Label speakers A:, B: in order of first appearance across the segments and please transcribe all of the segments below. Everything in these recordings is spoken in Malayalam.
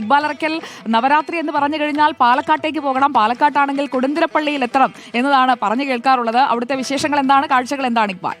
A: ഇക്ബാൽ അറക്കൽ നവരാത്രി എന്ന് പറഞ്ഞു കഴിഞ്ഞാൽ പാലക്കാട്ടേക്ക് പോകണം. പാലക്കാട്ടാണെങ്കിൽ കൊടുന്തിരപ്പള്ളിയിൽ എത്തണം എന്നതാണ് പറഞ്ഞു കേൾക്കാറുള്ളത്. അവിടുത്തെ വിശേഷങ്ങൾ എന്താണ്? കാഴ്ചകൾ എന്താണ് ഇക്ബാൽ?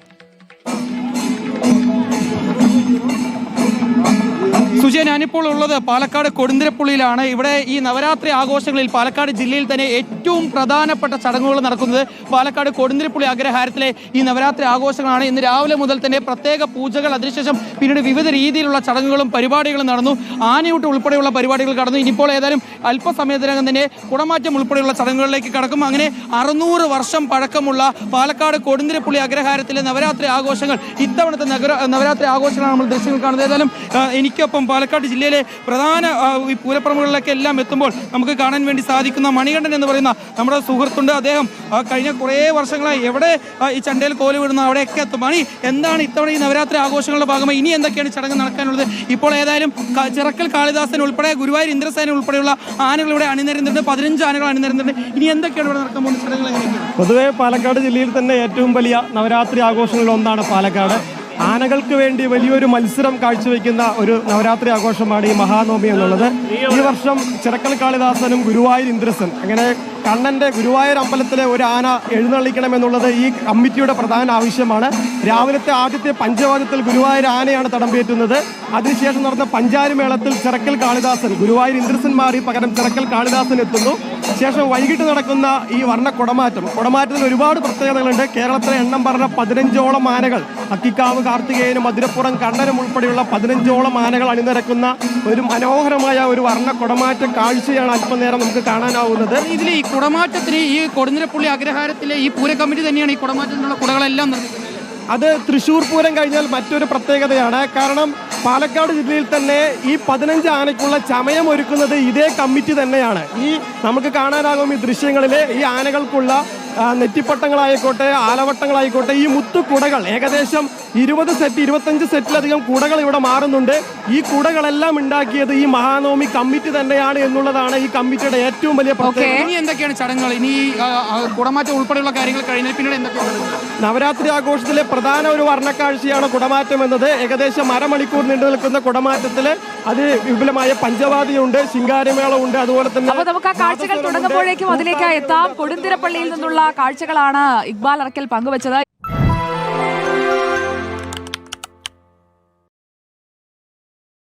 B: സുജയ ഞാനിപ്പോൾ ഉള്ളത് പാലക്കാട് കൊടുന്തിരപ്പുള്ളിയിലാണ്. ഇവിടെ ഈ നവരാത്രി ആഘോഷങ്ങളിൽ പാലക്കാട് ജില്ലയിൽ തന്നെ ഏറ്റവും പ്രധാനപ്പെട്ട ചടങ്ങുകൾ നടക്കുന്നത് പാലക്കാട് കൊടുന്തിരപ്പുള്ളി അഗ്രഹാരത്തിലെ ഈ നവരാത്രി ആഘോഷങ്ങളാണ്. ഇന്ന് രാവിലെ മുതൽ തന്നെ പ്രത്യേക പൂജകൾ അതിനുശേഷം പിന്നീട് വിവിധ രീതിയിലുള്ള ചടങ്ങുകളും പരിപാടികളും നടന്നു. ആനയൂട്ട് ഉൾപ്പെടെയുള്ള പരിപാടികൾ കടന്നു. ഇനിയിപ്പോൾ ഏതായാലും അല്പസമയത്തിനകം തന്നെ കുടമാറ്റം ഉൾപ്പെടെയുള്ള ചടങ്ങുകളിലേക്ക് കടക്കും. അങ്ങനെ അറുന്നൂറ് വർഷം പഴക്കമുള്ള പാലക്കാട് കൊടുന്തിരപ്പുള്ളി അഗ്രഹാരത്തിലെ നവരാത്രി ആഘോഷങ്ങൾ ഇത്തവണത്തെ നഗര നവരാത്രി ആഘോഷങ്ങളാണ് നമ്മൾ ദൃശ്യങ്ങൾ കാണുന്നത്. ഏതായാലും എനിക്കൊപ്പം പാലക്കാട് ജില്ലയിലെ പ്രധാന ഈ പൂരപ്പറമ്പുകളിലൊക്കെ എല്ലാം എത്തുമ്പോൾ നമുക്ക് കാണാൻ വേണ്ടി സാധിക്കുന്ന മണികണ്ഠൻ എന്ന് പറയുന്ന നമ്മുടെ സുഹൃത്തുണ്ട്. അദ്ദേഹം കഴിഞ്ഞ കുറേ വർഷങ്ങളായി എവിടെ ഈ ചണ്ടയിൽ കോൽ വിടുന്ന അവിടെയൊക്കെ എത്തും. മണി എന്താണ് ഇത്തവണ ഈ നവരാത്രി ആഘോഷങ്ങളുടെ ഭാഗമായി? ഇനി എന്തൊക്കെയാണ് ചടങ്ങ് നടക്കാനുള്ളത്? ഇപ്പോൾ ഏതായാലും ചിറക്കൽ കാളിദാസൻ ഉൾപ്പെടെ ഗുരുവായൂർ ഇന്ദ്രസേന ഉൾപ്പെടെയുള്ള ആനകൾ ഇവിടെ അണിനിരുന്നുണ്ട് പതിനഞ്ച് ആനകൾ അണിനിരുന്നുണ്ട് ഇനി എന്തൊക്കെയാണ് ഇവിടെ നടക്കാൻ പോകുന്ന ചടങ്ങുകൾ
C: പൊതുവെ പാലക്കാട് ജില്ലയിൽ തന്നെ ഏറ്റവും വലിയ നവരാത്രി ആഘോഷങ്ങളിൽ ഒന്നാണ് പാലക്കാട്. ആനകൾക്ക് വേണ്ടി വലിയൊരു മത്സരം കാഴ്ചവെക്കുന്ന ഒരു നവരാത്രി ആഘോഷമാണ് ഈ മഹാനവമി എന്നുള്ളത്. ഈ വർഷം ചിറക്കൽ കാളിദാസനും ഗുരുവായൂർ ഇന്ദ്രസൻ അങ്ങനെ കണ്ണന്റെ ഗുരുവായൂർ അമ്പലത്തിലെ ഒരു ആന എഴുന്നള്ളിക്കണം എന്നുള്ളത് ഈ കമ്മിറ്റിയുടെ പ്രധാന ആവശ്യമാണ്. രാവിലത്തെ ആദ്യത്തെ പഞ്ചവാദ്യത്തിൽ ഗുരുവായൂർ ആനയാണ് തടംപേറ്റുന്നത് അതിനുശേഷം നടന്ന പഞ്ചാരി മേളത്തിൽ ചിറക്കൽ കാളിദാസൻ ഗുരുവായൂർ ഇന്ദ്രസൻ മാറി പകരം ചിറക്കൽ കാളിദാസൻ എത്തുന്നു. ശേഷം വൈകിട്ട് നടക്കുന്ന ഈ വർണ കുടമാറ്റം. കുടമാറ്റത്തിൽ ഒരുപാട് പ്രത്യേകതകളുണ്ട്. കേരളത്തിലെ എണ്ണം പറഞ്ഞ പതിനഞ്ചോളം ആനകൾ അക്കിക്കാവ് കാർത്തികേയനും മധുരപ്പുറം കണ്ണനും ഉൾപ്പെടെയുള്ള പതിനഞ്ചോളം ആനകൾ അണിനിരക്കുന്ന ഒരു മനോഹരമായ ഒരു വർണ കുടമാറ്റ കാഴ്ചയാണ് അല്പനേരം നമുക്ക് കാണാനാവുന്നത്.
B: ഇതിൽ ഈ കുടമാറ്റത്തിന് ഈ കൊടുന്നിരപ്പുള്ളി അഗ്രഹാരത്തിലെ ഈ പൂര കമ്മിറ്റി തന്നെയാണ് ഈ കുടമാറ്റത്തിനുള്ള കുടകളെല്ലാം നിർമ്മിക്കുന്നത്.
C: അത് തൃശ്ശൂർ പൂരം കഴിഞ്ഞാൽ മറ്റൊരു പ്രത്യേകതയാണ്. കാരണം പാലക്കാട് ജില്ലയിൽ തന്നെ ഈ പതിനഞ്ച് ആനയ്ക്കുള്ള ചമയം ഒരുക്കുന്നത് ഇതേ കമ്മിറ്റി തന്നെയാണ്. ഈ നമുക്ക് കാണാനാകും ഈ ദൃശ്യങ്ങളിൽ ഈ ആനകൾക്കുള്ള നെറ്റിപ്പട്ടങ്ങളായിക്കോട്ടെ ആലവട്ടങ്ങളായിക്കോട്ടെ ഈ മുത്തു മുത്തുകുടകൾ ഏകദേശം ഇരുപത് സെറ്റ് ഇരുപത്തഞ്ച് സെറ്റിലധികം കുടകൾ ഇവിടെ മാറുന്നുണ്ട്. ഈ കുടകളെല്ലാം ഉണ്ടാക്കിയത് ഈ മഹാനവമി കമ്മിറ്റി തന്നെയാണ് എന്നുള്ളതാണ് ഈ കമ്മിറ്റിയുടെ ഏറ്റവും വലിയ പ്രത്യേകത.
B: ഇനി എന്തൊക്കെയാണ് ചടങ്ങുകൾ? ഇനി കുടമാറ്റം ഉൾപ്പെടെയുള്ള കാര്യങ്ങൾ കഴിഞ്ഞാൽ പിന്നീട് എന്തൊക്കെയാണ്?
C: നവരാത്രി ആഘോഷത്തിലെ പ്രധാന ഒരു വർണക്കാഴ്ചയാണ് കുടമാറ്റം എന്നത്. ഏകദേശം അരമണിക്കൂർ നീണ്ടു നിൽക്കുന്ന കുടമാറ്റത്തിൽ അത് വിപുലമായ പഞ്ചവാദിയുണ്ട് ശിങ്കാരമേളമുണ്ട് അതുപോലെ തന്നെ
A: നമുക്ക് ആ കാഴ്ചകൾ തുടങ്ങുമ്പോഴേക്കും അതിലേക്ക് എത്താം. കൊടുന്തിരപ്പള്ളിയിൽ നിന്നുള്ള കാഴ്ചകളാണ് ഇക്ബാൽ അറക്കൽ പങ്കുവച്ചത്.